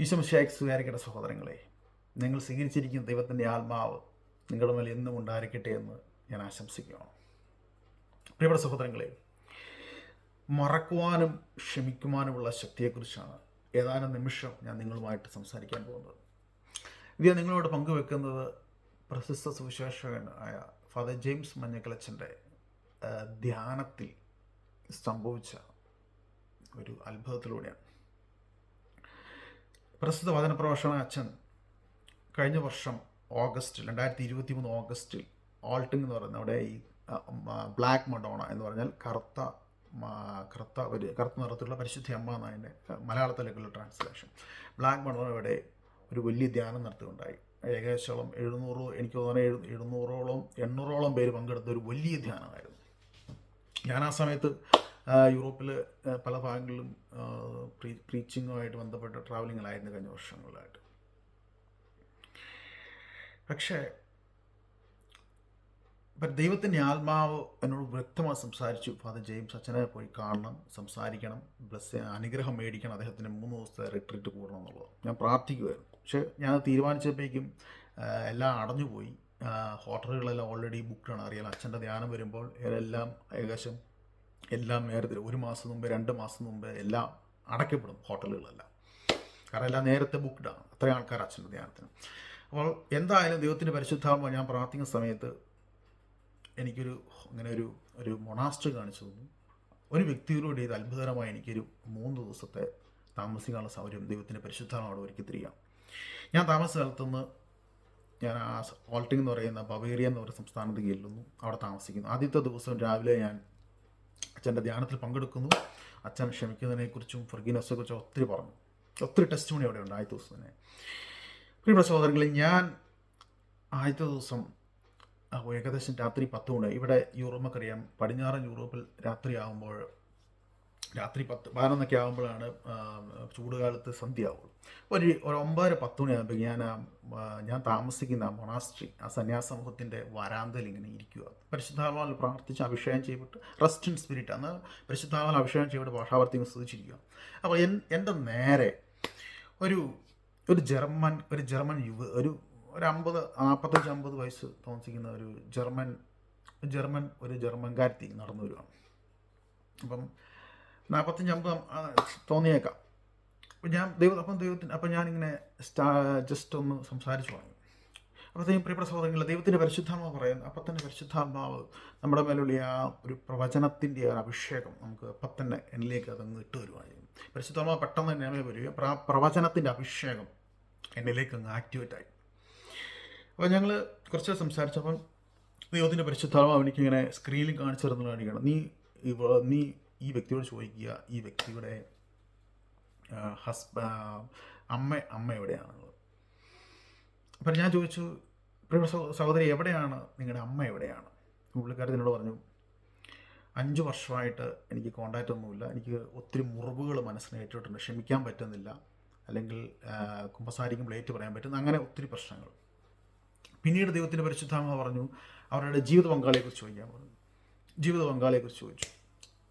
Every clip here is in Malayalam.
ഈശംശായ്ക്ക് സ്വീകരിക്കേണ്ട സഹോദരങ്ങളെ നിങ്ങൾ സ്വീകരിച്ചിരിക്കുന്ന ദൈവത്തിന്റെ ആത്മാവ് നിങ്ങളുടെ മേൽ എന്നും ഉണ്ടായിരിക്കട്ടെ എന്ന് ഞാൻ ആശംസിക്കുകയാണ് പ്രിയപ്പെട്ട സഹോദരങ്ങളെ മറക്കുവാനും ക്ഷമിക്കുവാനുമുള്ള ശക്തിയെക്കുറിച്ചാണ് ഏതാനും നിമിഷം ഞാൻ നിങ്ങളുമായിട്ട് സംസാരിക്കാൻ പോകുന്നത്. ഇത് ഞാൻ നിങ്ങളോട് പങ്കുവെക്കുന്നത് പ്രശസ്ത സുവിശേഷകൻ ആയ ഫാദർ ജെയിംസ് മഞ്ഞക്കലച്ചന്റെ ധ്യാനത്തിൽ സംഭവിച്ച ഒരു അത്ഭുതത്തിലൂടെയാണ്. പ്രസ്തുത വചന പ്രഭാഷണ അച്ഛൻ കഴിഞ്ഞ വർഷം ഓഗസ്റ്റ് രണ്ടായിരത്തി ഇരുപത്തി മൂന്ന് ഓഗസ്റ്റിൽ ഓൾട്ടിംഗ് എന്ന് പറയുന്ന അവിടെ ഈ ബ്ലാക്ക് മഡോണ എന്ന് പറഞ്ഞാൽ കറുത്ത കറുത്ത ഒരു കറുത്ത നിറത്തിലുള്ള പരിശുദ്ധി അമ്മ എന്നതിന്റെ മലയാളത്തിലേക്കുള്ള ട്രാൻസ്ലേഷൻ ബ്ലാക്ക് മഡോണ ഇവിടെ ഒരു വലിയ ധ്യാനം നടത്തുകയുണ്ടായി. ഏകദേശം എഴുന്നൂറ് എനിക്ക് തോന്നുന്നത് എഴു എഴുന്നൂറോളം എണ്ണൂറോളം പേര് പങ്കെടുത്ത ഒരു വലിയ ധ്യാനമായിരുന്നു. ഞാൻ ആ സമയത്ത് യൂറോപ്പിൽ പല ഭാഗങ്ങളിലും പ്രീ പ്രീച്ചിങ്ങുമായിട്ട് ബന്ധപ്പെട്ട ട്രാവലിങ്ങുകളായിരുന്നു കഴിഞ്ഞ വർഷങ്ങളിലായിട്ട്. പക്ഷേ ഇപ്പം ദൈവത്തിന്റെ ആത്മാവ് എന്നോട് വ്യക്തമായി സംസാരിച്ചു. ഫാദർ ജെയിംസ് അച്ഛനെ പോയി കാണണം സംസാരിക്കണം ബ്ലസ് അനുഗ്രഹം മേടിക്കണം അദ്ദേഹത്തിന്റെ മൂന്ന് ദിവസത്തെ റിട്രീറ്റ് കൂടണം എന്നുള്ളത്. ഞാൻ പ്രാർത്ഥിക്കുമായിരുന്നു പക്ഷേ ഞാൻ തീരുമാനിച്ചപ്പോഴേക്കും എല്ലാം അടഞ്ഞുപോയി. ഹോട്ടലുകളെല്ലാം ഓൾറെഡി ബുക്ക്ഡാണ് അറിയാം അച്ഛന്റെ ധ്യാനം വരുമ്പോൾ എല്ലാം ഏകദേശം എല്ലാം നേരത്തെ ഒരു മാസം മുമ്പ് രണ്ട് മാസം മുമ്പ് എല്ലാം അടയ്ക്കപ്പെടും ഹോട്ടലുകളെല്ലാം. കാരണം എല്ലാം നേരത്തെ ബുക്ക്ഡാണ് അത്രയും ആൾക്കാർ അച്ഛന്റെ ധ്യാനത്തിന് അപ്പോൾ എന്തായാലും ദൈവത്തിന്റെ പരിശുദ്ധാത്മ ഞാൻ പ്രാർത്ഥിക്കുന്ന സമയത്ത് എനിക്കൊരു അങ്ങനെ ഒരു ഒരു മൊണാസ്റ്റർ കാണിച്ചു തന്നു. ഒരു വ്യക്തിയിലൂടെ ഇത് അത്ഭുതകരമായി എനിക്കൊരു മൂന്ന് ദിവസത്തെ താമസിക്കാനുള്ള സൗകര്യം ദൈവത്തിന്റെ പരിശുദ്ധമാണ് ഒരുക്കി തിരികാം. ഞാൻ താമസ സ്ഥലത്തുനിന്ന് ഞാൻ ആ ഓൾട്ടിംഗ് എന്ന് പറയുന്ന ബവേറിയ എന്ന് പറയുന്ന സംസ്ഥാനത്ത് ചെല്ലുന്നു. അവിടെ താമസിക്കുന്നു. ആദ്യത്തെ ദിവസം രാവിലെ ഞാൻ അച്ഛന്റെ ധ്യാനത്തിൽ പങ്കെടുക്കുന്നു. അച്ഛൻ ക്ഷമിക്കുന്നതിനെക്കുറിച്ചും ഫർഗീനസിനെക്കുറിച്ചും ഒത്തിരി പറഞ്ഞു. ഒത്തിരി ടെസ്റ്റ് മണി അവിടെ ഉണ്ട് ആദ്യത്തെ ദിവസം തന്നെ. പ്രിയ സഹോദരങ്ങളിൽ ഞാൻ ആദ്യത്തെ ദിവസം ഏകദേശം രാത്രി പത്ത് മണി ഇവിടെ യൂറോപ്പൊക്കറിയാം പടിഞ്ഞാറൻ യൂറോപ്പിൽ രാത്രി ആകുമ്പോൾ രാത്രി പത്ത് പതിനൊന്നൊക്കെ ആകുമ്പോഴാണ് ചൂടുകാലത്ത് സന്ധ്യയാവുള്ളൂ. ഒരു ഒരു ഒമ്പതര പത്ത് മണിയാകുമ്പോൾ ഞാൻ ഞാൻ താമസിക്കുന്ന ആ മൊണാസ്ട്രി ആ സന്യാസമൂഹത്തിന്റെ വരാന്തയിൽ ഇങ്ങനെ ഇരിക്കുക പരിശുദ്ധാത്മാവിൽ പ്രാർത്ഥിച്ച് അഭിഷേകം ചെയ്തിട്ട് റെസ്റ്റ് ഇൻ സ്പിരിറ്റ് അന്ന് പരിശുദ്ധാത്മാവിൽ അഭിഷേകം ചെയ്തിട്ട് ഭാഷാവർത്തികൾ സ്തുതിച്ചിരിക്കുക അപ്പോൾ എൻ എന്റെ നേരെ ഒരു ഒരു ജർമ്മൻ ഒരു ജർമ്മൻ യുവ ഒരു ഒരു അമ്പത് നാൽപ്പത്തഞ്ച് അമ്പത് വയസ്സ് താമസിക്കുന്ന ഒരു ജർമ്മൻ ജർമ്മൻ ഒരു ജർമ്മൻകാരത്തി നടന്നു വരുവാണ്. അപ്പം നാൽപ്പത്തഞ്ച് അമ്പത് തോന്നിയേക്കാം. അപ്പം ഞാൻ ദൈവം അപ്പം ദൈവത്തിന് അപ്പം ഞാനിങ്ങനെ സ്റ്റാ ജസ്റ്റ് ഒന്ന് സംസാരിച്ചു വാങ്ങി അപ്പോഴത്തേക്കും പ്രിയപ്പെട്ട സഹോദരങ്ങൾ ദൈവത്തിന്റെ പരിശുദ്ധാത്മാവ് പറയുന്നു. അപ്പം തന്നെ പരിശുദ്ധാത്മാവ് നമ്മുടെ മേലുള്ള ആ ഒരു പ്രവചനത്തിന്റെ ഒരു അഭിഷേകം നമുക്ക് അപ്പം തന്നെ എന്നിലേക്ക് അതങ്ങ് ഇട്ട് വരുവായിരുന്നു പരിശുദ്ധാത്മാവ് പെട്ടെന്ന് തന്നെ മേൽ വരിക ആ പ്രവചനത്തിന്റെ അഭിഷേകം എന്നിലേക്ക് അങ്ങ് ആക്ടിവേറ്റ് ആയി. അപ്പോൾ ഞങ്ങൾ കുറച്ച് സംസാരിച്ചപ്പം ദൈവത്തിന്റെ പരിശുദ്ധാത്മാവ് എനിക്കിങ്ങനെ സ്ക്രീനിൽ കാണിച്ചു തരുന്നതാണ് നീ നീ ഈ വ്യക്തിയോട് ചോദിക്കുക ഈ വ്യക്തിയുടെ ഹസ്ബ അമ്മ അമ്മ എവിടെയാണുള്ളത് അപ്പം ഞാൻ ചോദിച്ചു പ്രിയ സഹോദരി എവിടെയാണ്? നിങ്ങളുടെ അമ്മ എവിടെയാണ്? പുള്ളിക്കാരത്തി എന്നോട് പറഞ്ഞു അഞ്ച് വർഷമായിട്ട് എനിക്ക് കോണ്ടാക്റ്റ് ഒന്നുമില്ല. എനിക്ക് ഒത്തിരി മുറിവുകൾ മനസ്സിന് ഏറ്റിട്ടുണ്ട് ക്ഷമിക്കാൻ പറ്റുന്നില്ല. അല്ലെങ്കിൽ കുമ്പസാരിക്കും ലേറ്റ് പറയാൻ പറ്റുന്ന അങ്ങനെ ഒത്തിരി പ്രശ്നങ്ങൾ. പിന്നീട് ദൈവത്തിന്റെ പരിശുദ്ധാമ പറഞ്ഞു അവരുടെ ജീവിത പങ്കാളിയെക്കുറിച്ച് ചോദിക്കാൻ പറഞ്ഞു. ജീവിത പങ്കാളിയെക്കുറിച്ച് ചോദിച്ചു.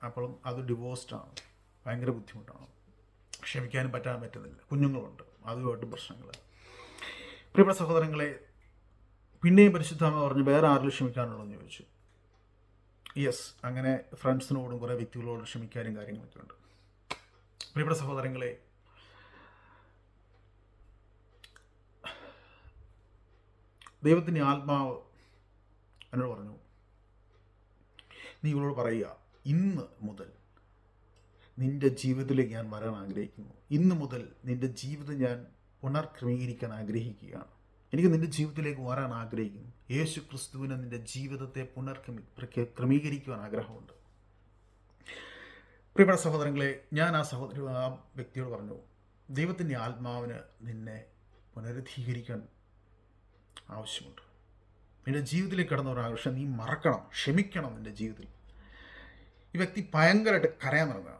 അപ്പോഴും അത് ഡിവോഴ്സ്ഡ് ആണ്. ഭയങ്കര ബുദ്ധിമുട്ടാണ്. ക്ഷമിക്കാനും പറ്റാൻ പറ്റുന്നില്ല. കുഞ്ഞുങ്ങളുണ്ട്. അതുമായിട്ട് പ്രശ്നങ്ങൾ പ്രിയപ്പെട്ട സഹോദരങ്ങളെ പിന്നെയും പരിശുദ്ധാമ പറഞ്ഞു വേറെ ആരിലും ക്ഷമിക്കാനുള്ളതെന്ന് ചോദിച്ചു. യെസ് അങ്ങനെ ഫ്രണ്ട്സിനോടും കുറേ വ്യക്തികളോടും ക്ഷമിക്കാനും കാര്യങ്ങളൊക്കെ ഉണ്ട്. പ്രിയപ്പെട്ട സഹോദരങ്ങളെ ദൈവത്തിന്റെ ആത്മാവ് എന്നോട് പറഞ്ഞു. നീ ഇവളോട് പറയുക ഇന്ന് മുതൽ നിന്റെ ജീവിതത്തിലേക്ക് ഞാൻ വരാൻ ആഗ്രഹിക്കുന്നു. ഇന്ന് മുതൽ നിന്റെ ജീവിതം ഞാൻ പുനർക്രമീകരിക്കാൻ ആഗ്രഹിക്കുകയാണ്. എനിക്ക് നിന്റെ ജീവിതത്തിലേക്ക് വരാൻ ആഗ്രഹിക്കുന്നു. യേശു ക്രിസ്തുവിന് നിന്റെ ജീവിതത്തെ പുനർക്രമി ക്രമീകരിക്കുവാൻ ആഗ്രഹമുണ്ട്. പ്രിയപ്പെട്ട സഹോദരങ്ങളെ ഞാൻ ആ സഹോദരി ആ വ്യക്തിയോട് പറഞ്ഞു ദൈവത്തിന്റെ ആത്മാവിന് നിന്നെ പുനരുദ്ധീകരിക്കാൻ ആവശ്യമുണ്ട്. നിന്റെ ജീവിതത്തിലേക്ക് കടന്ന ഒരു ആവശ്യം നീ മറക്കണം ക്ഷമിക്കണം നിന്റെ ജീവിതത്തിൽ. ഈ വ്യക്തി ഭയങ്കരമായിട്ട് കരയാൻ തുടങ്ങുകയാണ്.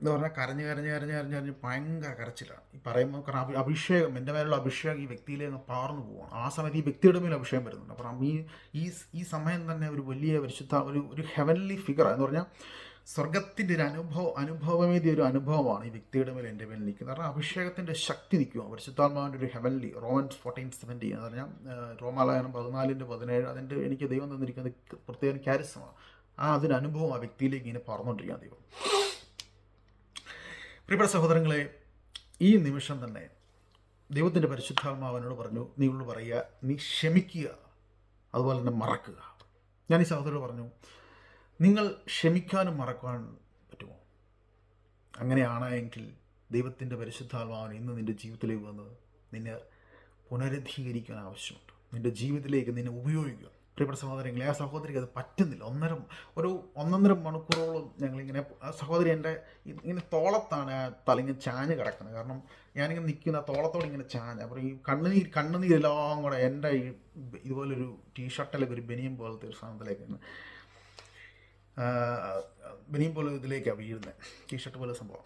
എന്ന് പറഞ്ഞാൽ കരഞ്ഞ് കരഞ്ഞ് കരഞ്ഞ് കരഞ്ഞ് കരഞ്ഞ് ഭയങ്കര കരച്ചിലാണ്. ഈ പറയുമ്പോൾ കാരണം അഭിഷേകം എന്റെ മേലുള്ള അഭിഷേകം ഈ വ്യക്തിയിലേക്ക് പാർന്നു പോവാണ്. ആ സമയത്ത് ഈ വ്യക്തിയുടെ മേലെ അഭിഷേകം വരുന്നുണ്ട്. അപ്പം ഈ ഈ ഈ സമയം തന്നെ ഒരു വലിയ പരിശുദ്ധ ഒരു ഒരു ഹെവൻലി ഫിഗർ എന്ന് പറഞ്ഞാൽ സ്വർഗത്തിന്റെ ഒരു അനുഭവം അനുഭവമേതിയ ഒരു അനുഭവമാണ് ഈ വ്യക്തിയുടെ മേലെ എന്റെ മേൽ നിൽക്കുന്നത്. കാരണം അഭിഷേകത്തിന്റെ ശക്തി നിൽക്കുക പരിശുദ്ധാത്മാവിന്റെ ഒരു ഹെവൻലി റോമൻസ് ഫോർട്ടീൻ സെവന്റി എന്ന് പറഞ്ഞാൽ റോമാലയനം പതിനാലിന്റെ പതിനേഴ് അതിന്റെ എനിക്ക് ദൈവം തന്നിരിക്കുന്നത് പ്രത്യേകം ക്യാരിസമാണ് ആ അതിന്റെ അനുഭവം ആ വ്യക്തിയിലേക്ക് ഇങ്ങനെ പറഞ്ഞുകൊണ്ടിരിക്കുകയാണ് ദൈവം. പ്രിയപ്പെട്ട സഹോദരങ്ങളെ ഈ നിമിഷം തന്നെ ദൈവത്തിന്റെ പരിശുദ്ധാത്മാവനോട് പറഞ്ഞു നിങ്ങളോട് പറയുക നീ ക്ഷമിക്കുക അതുപോലെ തന്നെ മറക്കുക. ഞാൻ ഈ സഹോദരോട് പറഞ്ഞു നിങ്ങൾ ക്ഷമിക്കാനും മറക്കുവാൻ പറ്റുമോ? അങ്ങനെയാണെങ്കിൽ ദൈവത്തിന്റെ പരിശുദ്ധാത്മാവൻ ഇന്ന് നിന്റെ ജീവിതത്തിലേക്ക് വന്ന് നിന്നെ പുനരുദ്ധീകരിക്കാൻ ആവശ്യമുണ്ട്. നിന്റെ ജീവിതത്തിലേക്ക് നിന്നെ ഉപയോഗിക്കുക പ്രിയപ്പെട്ട സഹോദരങ്ങളെ ആ സഹോദരിക്ക് അത് പറ്റുന്നില്ല. ഒന്നര ഒരു ഒന്നൊന്നര മണിക്കൂറോളം ഞങ്ങളിങ്ങനെ സഹോദരി എന്റെ ഇങ്ങനെ തോളത്താണ് ആ തലിങ്ങനെ ചാഞ്ഞ് കിടക്കുന്നത്. കാരണം ഞാനിങ്ങനെ നിൽക്കുന്ന തോളത്തോട് ഇങ്ങനെ ചാഞ്ഞ്. അപ്പോൾ ഈ കണ്ണുനീർ കണ്ണുനീരെല്ലാം കൂടെ എന്റെ ഈ ഇതുപോലൊരു ടീഷർട്ടിലേക്ക് ഒരു ബനിയം പോലത്തെ ഒരു സാധനത്തിലേക്കാണ് ബനിയം പോലെ ഇതിലേക്കാണ് വീഴുന്നത്. ടീഷർട്ട് പോലെ സംഭവം.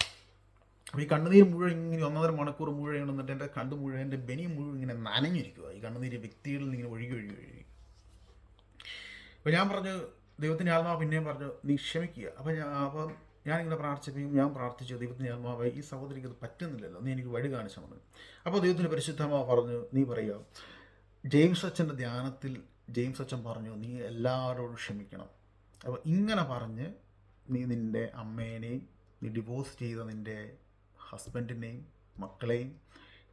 അപ്പോൾ ഈ കണ്ണുനീർ മുഴുവൻ ഇങ്ങനെ ഒന്നര മണിക്കൂർ മുഴുവൻ എന്നിട്ട് എന്റെ കണ്ട് മുഴുവൻ എന്റെ ബനി മുഴുവൻ ഇങ്ങനെ നനഞ്ഞിരിക്കുക ഈ കണ്ണുനീര് വ്യക്തികളിൽ നിന്ന് ഇങ്ങനെ ഒഴുകി ഒഴുകി ഒഴുകി. അപ്പോൾ ഞാൻ പറഞ്ഞു ദൈവത്തിന്റെ ആത്മാവ് പിന്നെയും പറഞ്ഞു നീ ക്ഷമിക്കുക. അപ്പം ഞാൻ അപ്പം ഞാനിങ്ങനെ പ്രാർത്ഥിച്ചപ്പോൾ ഞാൻ പ്രാർത്ഥിച്ചു ദൈവത്തിന്റെ ആത്മാവ് ഈ സഹോദരിക്ക് അത് പറ്റുന്നില്ലല്ലോ നീ എനിക്ക് വഴി കാണിച്ചു തന്നു. അപ്പോൾ ദൈവത്തിന്റെ പരിശുദ്ധമാവ് പറഞ്ഞു നീ പറയുക ജെയിംസ് അച്ഛന്റെ ധ്യാനത്തിൽ ജെയിംസ് അച്ഛൻ പറഞ്ഞു നീ എല്ലാവരോടും ക്ഷമിക്കണം. അപ്പോൾ ഇങ്ങനെ പറഞ്ഞ് നീ നിന്റെ അമ്മേനെയും നീ ഡിവോഴ്സ് ചെയ്ത നിന്റെ ഹസ്ബൻഡിനെയും മക്കളെയും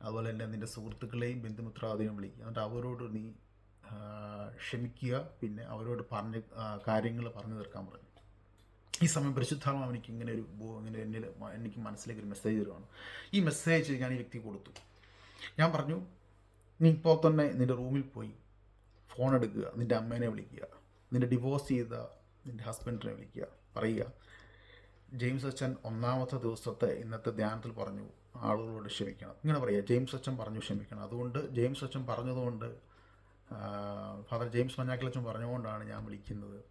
അതുപോലെ തന്നെ നിന്റെ സുഹൃത്തുക്കളെയും ബന്ധുമിത്രാദിനെയും വിളിക്കുക. എന്നിട്ട് അവരോട് നീ ക്ഷമിക്കുക പിന്നെ അവരോട് പറഞ്ഞ് കാര്യങ്ങൾ പറഞ്ഞു തീർക്കാൻ പറഞ്ഞു. ഈ സമയം പരിശുദ്ധാത്മാവ് എനിക്ക് ഇങ്ങനെ ഒരു ഇങ്ങനെ എന്നിൽ എനിക്ക് മനസ്സിലേക്ക് ഒരു മെസ്സേജ് തരുവാണ്. ഈ മെസ്സേജ് ഞാൻ ഈ വ്യക്തി കൊടുത്തു. ഞാൻ പറഞ്ഞു നീ ഇപ്പോൾ തന്നെ നിന്റെ റൂമിൽ പോയി ഫോൺ എടുക്കുക നിന്റെ അമ്മേനെ വിളിക്കുക നിന്റെ ഡിവോഴ്സ് ചെയ്ത നിന്റെ ഹസ്ബൻഡിനെ വിളിക്കുക പറയുക ജെയിംസ് അച്ഛൻ ഒന്നാമത്തെ ദിവസത്തെ ഇന്നത്തെ ധ്യാനത്തിൽ പറഞ്ഞു ആളുകളോട് ക്ഷമിക്കണം. ഇങ്ങനെ പറയുക ജെയിംസ് അച്ഛൻ പറഞ്ഞു ക്ഷമിക്കണം. അതുകൊണ്ട് ജെയിംസ് അച്ഛൻ പറഞ്ഞതുകൊണ്ട് ഫാദർ ജെയിംസ് മഞ്ഞാക്കലച്ചൻ പറഞ്ഞുകൊണ്ടാണ് ഞാൻ വിളിക്കുന്നത്.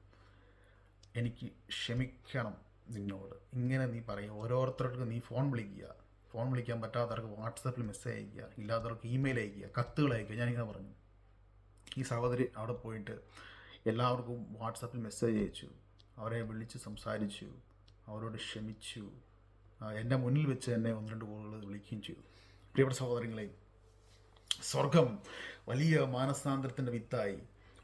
എനിക്ക് ക്ഷമിക്കണം നിന്നോട്. ഇങ്ങനെ നീ പറയും ഓരോരുത്തർക്കും നീ ഫോൺ വിളിക്കുക. ഫോൺ വിളിക്കാൻ പറ്റാത്തവർക്ക് വാട്സപ്പിൽ മെസ്സേജ് അയക്കുക. ഇല്ലാത്തവർക്ക് ഇമെയിൽ അയക്കുക. കത്തുകൾ അയക്കുക. ഞാനിങ്ങനെ പറഞ്ഞു. ഈ സഹോദരി അവിടെ പോയിട്ട് എല്ലാവർക്കും വാട്സപ്പിൽ മെസ്സേജ് അയച്ചു. അവരെ വിളിച്ച് സംസാരിച്ചു. അവരോട് ക്ഷമിച്ചു. എന്റെ മുന്നിൽ വെച്ച് തന്നെ ഒന്ന് രണ്ട് കോളുകൾ വിളിക്കുകയും ചെയ്തു. പ്രിയപ്പെട്ട സഹോദരങ്ങളെ സ്വർഗം വലിയ മാനസാന്തരത്തിന്റെ വിത്തായി.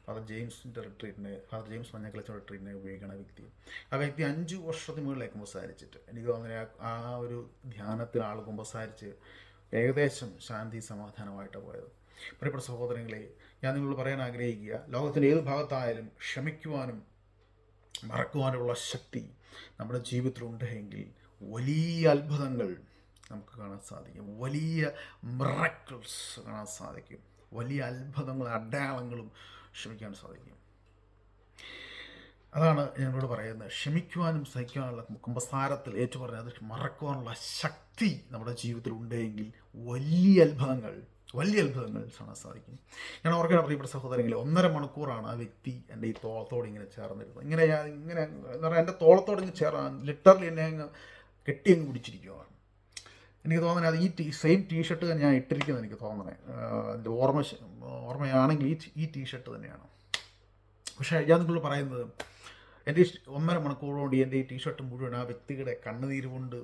ഫാദർ ജെയിംസിന്റെ റിട്രീറ്റിനെ ഫാദർ ജെയിംസ് മഞ്ഞക്കളച്ച റിട്രീറ്റിനെ ഉപയോഗിക്കുന്ന വ്യക്തി. ആ വ്യക്തി അഞ്ച് വർഷത്തിന് മുകളിലേക്ക് കുമ്പസാരിച്ചിട്ട് എനിക്ക് തോന്നുന്നത് ആ- ഒരു ധ്യാനത്തിൽ ആൾ കുമ്പസാരിച്ച് ഏകദേശം ശാന്തി സമാധാനമായിട്ടാണ് പോയത്. പ്രിയപ്പെട്ട സഹോദരങ്ങളെ ഞാൻ നിങ്ങളോട് പറയാൻ ആഗ്രഹിക്കുക ലോകത്തിന്റെ ഏത് ഭാഗത്തായാലും ക്ഷമിക്കുവാനും മറക്കുവാനുമുള്ള ശക്തി നമ്മുടെ ജീവിതത്തിലുണ്ട് എങ്കിൽ വലിയ അത്ഭുതങ്ങൾ നമുക്ക് കാണാൻ സാധിക്കും. വലിയ മിറക്കിൾസ് കാണാൻ സാധിക്കും. വലിയ അത്ഭുതങ്ങളും അടയാളങ്ങളും ക്ഷമിക്കാൻ സാധിക്കും. അതാണ് ഞങ്ങളോട് പറയുന്നത്. ക്ഷമിക്കുവാനും സഹിക്കുവാനുള്ള കുംഭസാരത്തിൽ ഏറ്റു പറഞ്ഞത് മറക്കുവാനുള്ള ശക്തി നമ്മുടെ ജീവിതത്തിൽ ഉണ്ടെങ്കിൽ വലിയ അത്ഭുതങ്ങൾ വലിയ അത്ഭുതങ്ങൾ കാണാൻ സാധിക്കും. ഞാൻ ഓർക്കണം പ്രിയപ്പെട്ട സഹോദരങ്ങളെ ഒന്നര മണിക്കൂറാണ് ആ വ്യക്തി എന്റെ ഈ തോളത്തോട് ഇങ്ങനെ ചേർന്നിരുന്നത്. ഇങ്ങനെ ഞാൻ ഇങ്ങനെ എന്താ പറയുക എന്റെ തോളത്തോട് ഇങ്ങനെ ചേർന്ന് ലിറ്ററലി എന്നെ അങ്ങ് കെട്ടി അങ്ങ് പിടിച്ചിരിക്കുകയാണ് എനിക്ക് തോന്നുന്നത് അത് ഈ ടീ സെയിം ടീഷർട്ട് തന്നെ ഞാൻ ഇട്ടിരിക്കുന്നത് എനിക്ക് തോന്നണേ ഓർമ്മ ഓർമ്മയാണെങ്കിൽ ഈ ഈ ടീഷർട്ട് തന്നെയാണ്. പക്ഷേ ഞാൻ നിങ്ങൾ പറയുന്നത് എന്റെ ഒന്നര കൊണ്ട് എന്റെ ഈ ടീഷർട്ട് മുഴുവൻ ആ വ്യക്തിയുടെ കണ്ണുനീര് കൊണ്ട്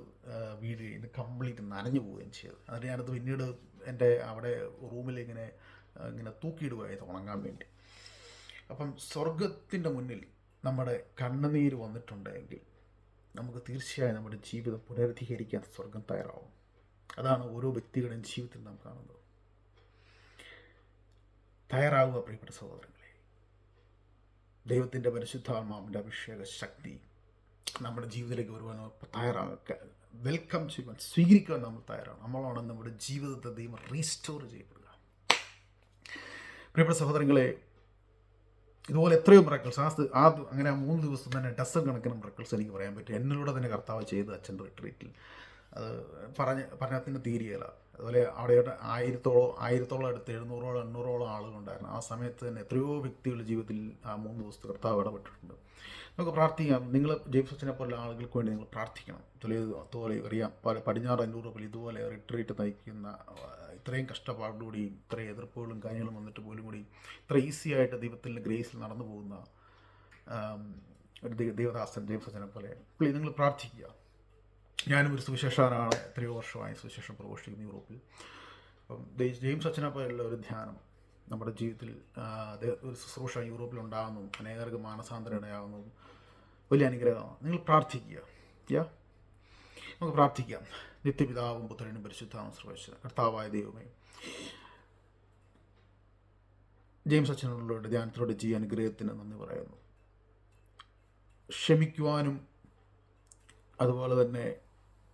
വീഴുകയും ഇത് കംപ്ലീറ്റ് നനഞ്ഞു പോവുകയും ചെയ്തു. അതിന് ഞാനത് പിന്നീട് എന്റെ അവിടെ റൂമിൽ ഇങ്ങനെ ഇങ്ങനെ തൂക്കിയിടുകയായിരുന്നു ഉണങ്ങാൻ വേണ്ടി. അപ്പം സ്വർഗത്തിന്റെ മുന്നിൽ നമ്മുടെ കണ്ണുനീര് വന്നിട്ടുണ്ടെങ്കിൽ നമുക്ക് തീർച്ചയായും നമ്മുടെ ജീവിതം പുനരുദ്ധീകരിക്കാൻ സ്വർഗം തയ്യാറാവും. അതാണ് ഓരോ വ്യക്തികളുടെയും ജീവിതത്തിൽ നാം കാണുന്നത്. തയ്യാറാവുക പ്രിയപ്പെട്ട സഹോദരങ്ങളെ. ദൈവത്തിന്റെ പരിശുദ്ധാത്മാവിന്റെ അഭിഷേക ശക്തി നമ്മുടെ ജീവിതത്തിലേക്ക് വരുവാൻ തയ്യാറാക്കുക വെൽക്കം ചെയ്യുവാൻ സ്വീകരിക്കുവാൻ നമ്മൾ തയ്യാറാണ് നമ്മളാണ് നമ്മുടെ ജീവിതത്തെ ദൈവം റീസ്റ്റോർ ചെയ്യപ്പെടുക. പ്രിയപ്പെട്ട സഹോദരങ്ങളെ ഇതുപോലെ എത്രയോ മിറക്കിൾസ് ആ ആ അങ്ങനെ ആ മൂന്ന് ദിവസം തന്നെ ഡസൺ കണക്കിന് മിറക്കിൾസ് എനിക്ക് പറയാൻ പറ്റും. എന്നിലൂടെ തന്നെ കർത്താവ് ചെയ്ത് അച്ഛന്റെ റിട്രീറ്റിൽ അത് പറഞ്ഞ് പറഞ്ഞതിന് തീരുകയില്ല. അതുപോലെ അവിടെ ആയിരത്തോളം ആയിരത്തോളം അടുത്ത് എഴുന്നൂറോളം എണ്ണൂറോളം ആളുകളുണ്ടായിരുന്നു. ആ സമയത്ത് തന്നെ എത്രയോ വ്യക്തികളുടെ ജീവിതത്തിൽ ആ മൂന്ന് ദിവസത്തെ കർത്താവ് ഇടപെട്ടിട്ടുണ്ട്. നമുക്ക് പ്രാർത്ഥിക്കാം. നിങ്ങൾ ജെയിംസ് അച്ഛനെ പോലുള്ള ആളുകൾക്ക് വേണ്ടി നിങ്ങൾ പ്രാർത്ഥിക്കണം. തുലേ അതുപോലെ അറിയാം. പല പടിഞ്ഞാറ് അഞ്ഞൂറ് ഇതുപോലെ റിട്രീറ്റ് നയിക്കുന്ന ഇത്രയും കഷ്ടപ്പാടുകൂടിയും ഇത്രയും എതിർപ്പുകളും കാര്യങ്ങളും വന്നിട്ട് പോലും കൂടി ഇത്ര ഈസി ആയിട്ട് ദൈവത്തിന്റെ ഗ്രേസിൽ നടന്നു പോകുന്ന ഒരു ദൈവദാസൻ ജെയിംസ് പോലെ. പ്ലീസ് നിങ്ങൾ പ്രാർത്ഥിക്കുക. ഞാനും ഒരു സുവിശേഷകനാണ് എത്രയോ വർഷമായി സുവിശേഷം പ്രഘോഷിക്കുന്ന യൂറോപ്പിൽ അപ്പം ജെയിംസ് അച്ഛനെ പോലുള്ള ഒരു ധ്യാനം നമ്മുടെ ജീവിതത്തിൽ ഒരു ശുശ്രൂഷ യൂറോപ്പിൽ ഉണ്ടാകുന്നു അനേകർക്ക് മാനസാന്തരം ഇടയാകുന്നതും വലിയ അനുഗ്രഹമാണ്. നിങ്ങൾ പ്രാർത്ഥിക്കുക. യാ? നമുക്ക് പ്രാർത്ഥിക്കാം. നിത്യപിതാവും പുത്രനും പരിശുദ്ധാവും ശ്രമിച്ച കർത്താവായ ദൈവമേ ജെയിംസ് അച്ഛനോടുള്ള ധ്യാനത്തിലൂടെ ജീ അനുഗ്രഹത്തിന് നന്ദി പറയുന്നു. ക്ഷമിക്കുവാനും അതുപോലെ തന്നെ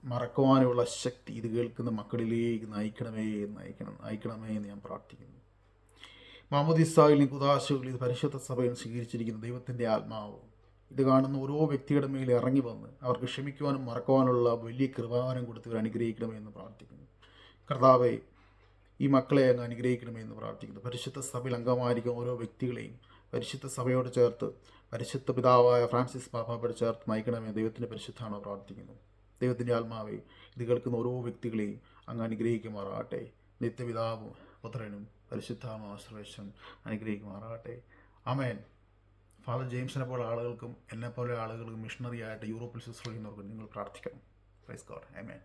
മറക്കുവാനുമുള്ള ശക്തി ഇത് കേൾക്കുന്ന മക്കളിലേക്ക് നയിക്കണമേ നയിക്കണം നയിക്കണമേ എന്ന് ഞാൻ പ്രാർത്ഥിക്കുന്നു. മാമുദിസായിൽ കുദാശകളിൽ ഇത് പരിശുദ്ധ സഭയിൽ സ്വീകരിച്ചിരിക്കുന്ന ദൈവത്തിന്റെ ആത്മാവ്. ഇത് കാണുന്ന ഓരോ വ്യക്തിയുടെ മേൽ ഇറങ്ങി വന്ന് അവർക്ക് ക്ഷമിക്കുവാനും മറക്കുവാനുള്ള വലിയ കൃപാവനം കൊടുത്ത് ഇവർ അനുഗ്രഹിക്കണമേ എന്ന് പ്രാർത്ഥിക്കുന്നു. കർത്താവെ ഈ മക്കളെ അങ്ങ് അനുഗ്രഹിക്കണമേ എന്ന് പ്രാർത്ഥിക്കുന്നു. പരിശുദ്ധ സഭയിൽ അംഗമായിരിക്കുന്ന ഓരോ വ്യക്തികളെയും പരിശുദ്ധ സഭയോട് ചേർത്ത് പരിശുദ്ധ പിതാവായ ഫ്രാൻസിസ് പാപ്പാപ്പയോട് ചേർത്ത് നയിക്കണമേ ദൈവത്തിന്റെ പരിശുദ്ധമാണ് പ്രാർത്ഥിക്കുന്നു. ദൈവത്തിന്റെ ആത്മാവെ ഇത് കേൾക്കുന്ന ഓരോ വ്യക്തികളെയും അങ്ങ് അനുഗ്രഹിക്കുമാറാകട്ടെ. നിത്യപിതാവും പുത്രനും പരിശുദ്ധാമാശ്രവേശം അനുഗ്രഹിക്കുമാറാകട്ടെ. അമേൻ ഫാദർ ജെയിംസിനെ പോലെ ആളുകൾക്കും എന്നെപ്പോലെ ആളുകൾക്കും മിഷണറി ആയിട്ട് യൂറോപ്പിൽ ശുശ്രൂഷിക്കുന്നവർക്കും നിങ്ങൾ പ്രാർത്ഥിക്കണം. Praise God. അമേൻ